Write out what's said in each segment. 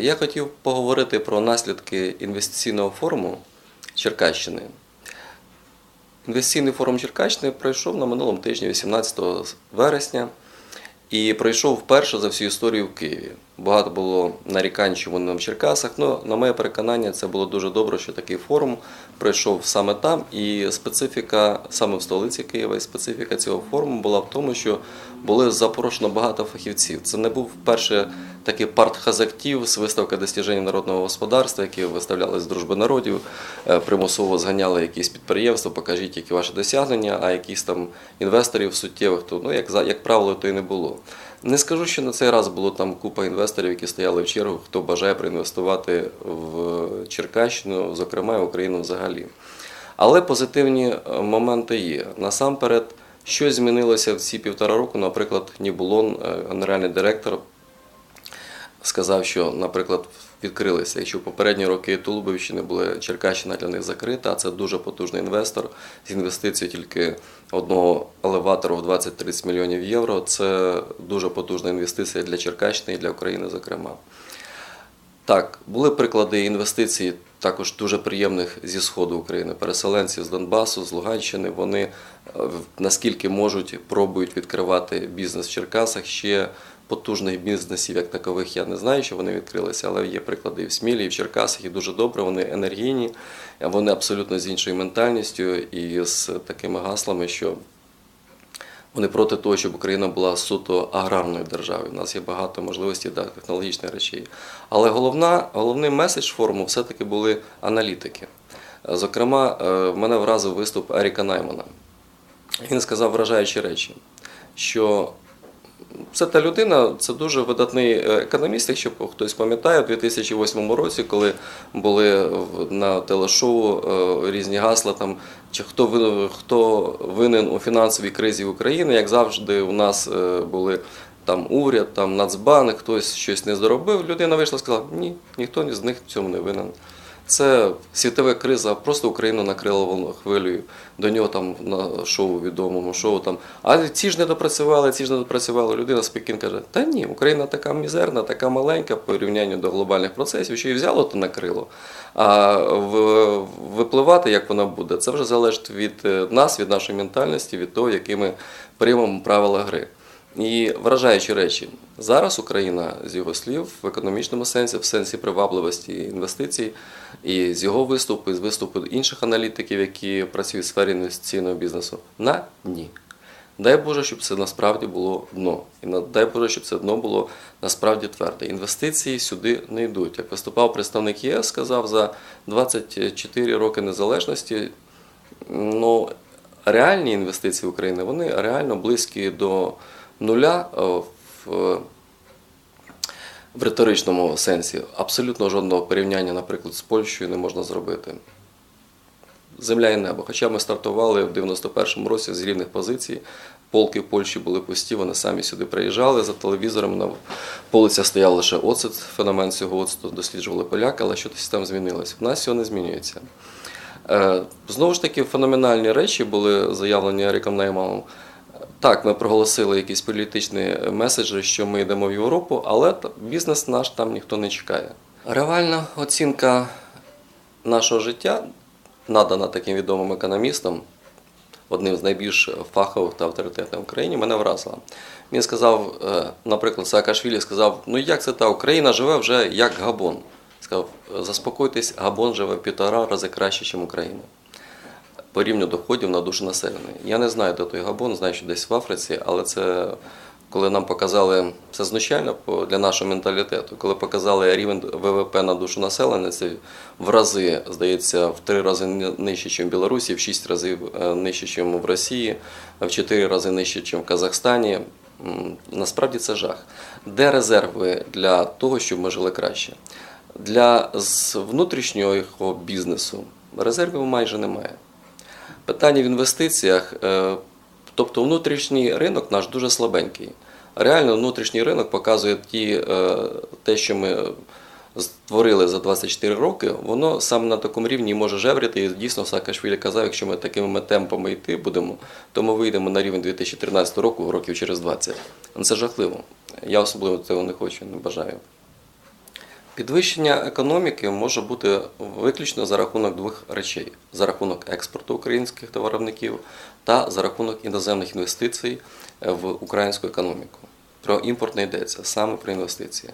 Я хотів поговорити про наслідки інвестиційного форуму Черкащини. Інвестиційний форум Черкащини пройшов на минулому тижні, 18 вересня, і пройшов вперше за всю історію в Києві. Багато було нарікань, чому не в Черкасах. Ну, на моє переконання, це було дуже добре, що такий форум пройшов саме там. І специфіка саме в столиці Києва, і специфіка цього форуму була в тому, що були запрошено багато фахівців. Це не був перше такий парт хазактів з виставки достіжень народного господарства, які виставляли з дружби народів, е, примусово зганяли якісь підприємства, покажіть, які ваші досягнення, а якісь там інвесторів суттєвих, то ну як як правило, то і не було. Не скажу, що на цей раз було там купа інвесторів, які стояли в чергу, хто бажає проінвестувати в Черкащину, зокрема в Україну взагалі. Але позитивні е, моменти є. Насамперед, що змінилося в ці півтора року, наприклад, Нібулон, е, генеральний директор, сказав, що, наприклад, відкрилися. Якщо попередні роки Тулубівщини були Черкащина для них закрита, а це дуже потужний інвестор з інвестицією тільки одного елеватору в 20-30 мільйонів євро. Це дуже потужна інвестиція для Черкащини і для України, зокрема. Так, були приклади інвестицій, також дуже приємних зі сходу України, переселенців з Донбасу, з Луганщини. Вони е, наскільки можуть, пробують відкривати бізнес в Черкасах. Ще потужних бізнесів, як такових, я не знаю, що вони відкрилися, але є приклади і в Смілі, і в Черкасах, і дуже добре. Вони енергійні, вони абсолютно з іншою ментальністю і з такими гаслами, що вони проти того, щоб Україна була суто аграрною державою. У нас є багато можливостей для технологічних речей. Але головна, головний меседж форуму все-таки були аналітики. Е, Зокрема, в мене вразив виступ Еріка Наймана. Він сказав вражаючі речі, що це та людина, це дуже видатний е, економіст, якщо хтось пам'ятає, у 2008 році, коли були на телешоу е, різні гасла, там, чи хто, вин- хто винен у фінансовій кризі України, як завжди, у нас е, були там уряд, там Нацбанк, хтось щось не зробив. Людина вийшла і сказала, ні, ніхто з них в цьому не винен. Це світова криза, просто Україну накрила хвилею. До нього там на шоу відомому шоу там. А ці ж не допрацювали, ці ж не допрацювали. Людина спокійно каже: Та ні, Україна така мізерна, така маленька по порівнянню до глобальних процесів, що і взяло, то накрило. А випливати, як вона буде, це вже залежить від е, нас, від нашої ментальності, від того, які ми приймемо правила гри. І вражаючі речі. Зараз Україна з його слів в економічному сенсі, в сенсі привабливості інвестицій, і з його виступу, і з виступу інших аналітиків, які працюють в сфері інвестиційного бізнесу, на дні. Дай Боже, щоб це насправді було дно. І дай Боже, щоб це дно було насправді тверде. Інвестиції сюди не йдуть. Як виступав представник ЄС, сказав за 24 роки незалежності, ну, реальні інвестиції в Україну, вони реально близькі до нуля е, в, в риторичному сенсі. Абсолютно жодного порівняння, наприклад, з Польщею не можна зробити. Земля і небо. Хоча ми стартували в 91-му році з рівних позицій, полки в Польщі були пусті, вони самі сюди приїжджали за телевізором. На полицях стояв лише оцет, феномен цього оцету досліджували поляки, але щось там змінилось. У нас цього не змінюється. Е, Знову ж таки, феноменальні речі були заявлені Ериком Найманом. Так, ми проголосили якісь політичні меседжі, що ми йдемо в Європу, але бізнес наш там ніхто не чекає. Реальна оцінка нашого життя, надана таким відомим економістом, одним з найбільш фахових та авторитетних в Україні, мене вразила. Він сказав, е, наприклад, Саакашвілі сказав: ну як це та Україна живе вже як Габон. Сказав, заспокойтесь, Габон живе півтора рази краще, ніж Україна. По рівню доходів на душу населення. Я не знаю, де той Габон, знаю, що десь в Африці, але це коли нам показали це знущально для нашого менталітету. Коли показали рівень ВВП на душу населення, це в рази, здається, в три рази нижче, ніж в Білорусі, в шість разів е, нижче, ніж в Росії, в чотири рази нижче, ніж в Казахстані. Насправді це жах. Де резерви для того, щоб ми жили краще? Для внутрішнього бізнесу резервів майже немає. Питання в інвестиціях, е, тобто внутрішній ринок наш дуже слабенький. Реально внутрішній ринок показує ті, е, те, що ми створили за 24 роки, воно саме на такому рівні може жевріти. І дійсно Саакашвілі казав, якщо ми такими темпами йти будемо, то ми вийдемо на рівень 2013 року, років через 20. Ну, Це жахливо. Я особливо цього не хочу, не бажаю. Підвищення економіки може бути виключно за рахунок двох речей: за рахунок експорту українських товаровиробників та за рахунок іноземних інвестицій е, в українську економіку. Про імпорт не йдеться, саме про інвестиції.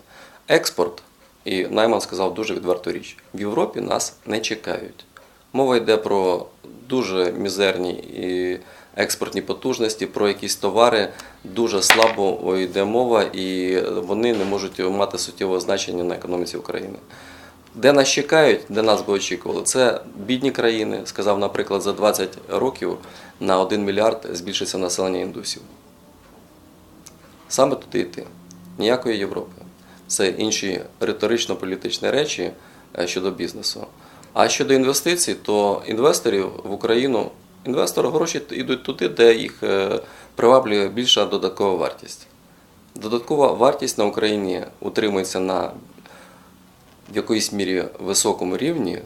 Експорт, і Найман сказав дуже відверту річ: в Європі нас не чекають. Мова йде про дуже мізерні і експортні потужності, про якісь товари дуже слабо йде мова, і вони не можуть мати суттєвого значення на економіці України. Де нас чекають, де нас би очікували, це бідні країни. Сказав, наприклад, за 20 років на 1 мільярд збільшиться населення індусів. Саме туди йти. Ніякої Європи. Це інші риторично-політичні речі е, щодо бізнесу. А щодо інвестицій, то інвесторів в Україну, інвестори гроші йдуть туди, де їх е, приваблює більша додаткова вартість. Додаткова вартість на Україні утримується на в якоїсь мірі високому рівні,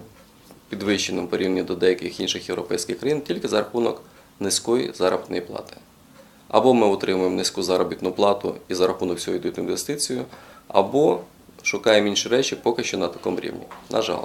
підвищеному порівняно до деяких інших європейських країн, тільки за рахунок низької заробітної плати. Або ми отримуємо низьку заробітну плату і за рахунок цього йдуть інвестицію, або шукаємо інші речі поки що на такому рівні. На жаль.